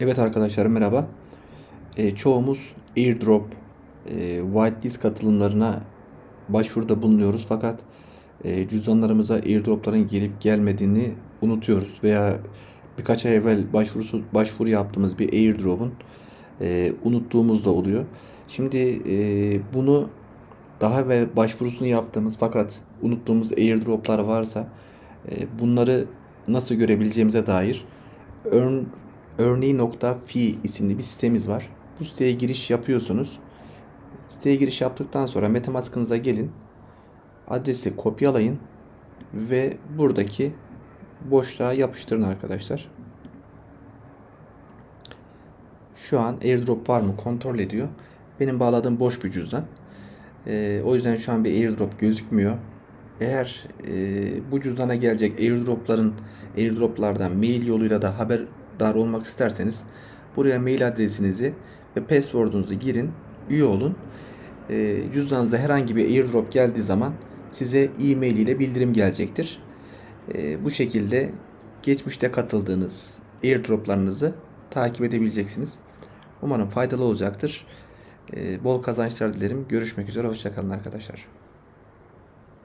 Evet arkadaşlar merhaba. E, çoğumuz airdrop, e, whitelist katılımlarına başvuruda bulunuyoruz fakat e, cüzdanlarımıza airdropların gelip gelmediğini unutuyoruz veya birkaç ay evvel başvurusu başvuru yaptığımız bir airdrop'un e, unuttuğumuz da oluyor. Şimdi e, bunu daha evvel başvurusunu yaptığımız fakat unuttuğumuz airdroplar varsa e, bunları nasıl görebileceğimize dair ör, örneği.fi isimli bir sitemiz var. Bu siteye giriş yapıyorsunuz. Siteye giriş yaptıktan sonra MetaMask'ınıza gelin. Adresi kopyalayın ve buradaki boşluğa yapıştırın arkadaşlar. Şu an airdrop var mı kontrol ediyor. Benim bağladığım boş bir cüzdan. Ee, o yüzden şu an bir airdrop gözükmüyor. Eğer e, bu cüzdana gelecek airdropların airdroplardan mail yoluyla da haberdar olmak isterseniz buraya mail adresinizi ve password'unuzu girin, üye olun. E, cüzdanınıza herhangi bir airdrop geldiği zaman size e-mail ile bildirim gelecektir. E, bu şekilde geçmişte katıldığınız airdroplarınızı takip edebileceksiniz. Umarım faydalı olacaktır. E, bol kazançlar dilerim. Görüşmek üzere. Hoşçakalın arkadaşlar.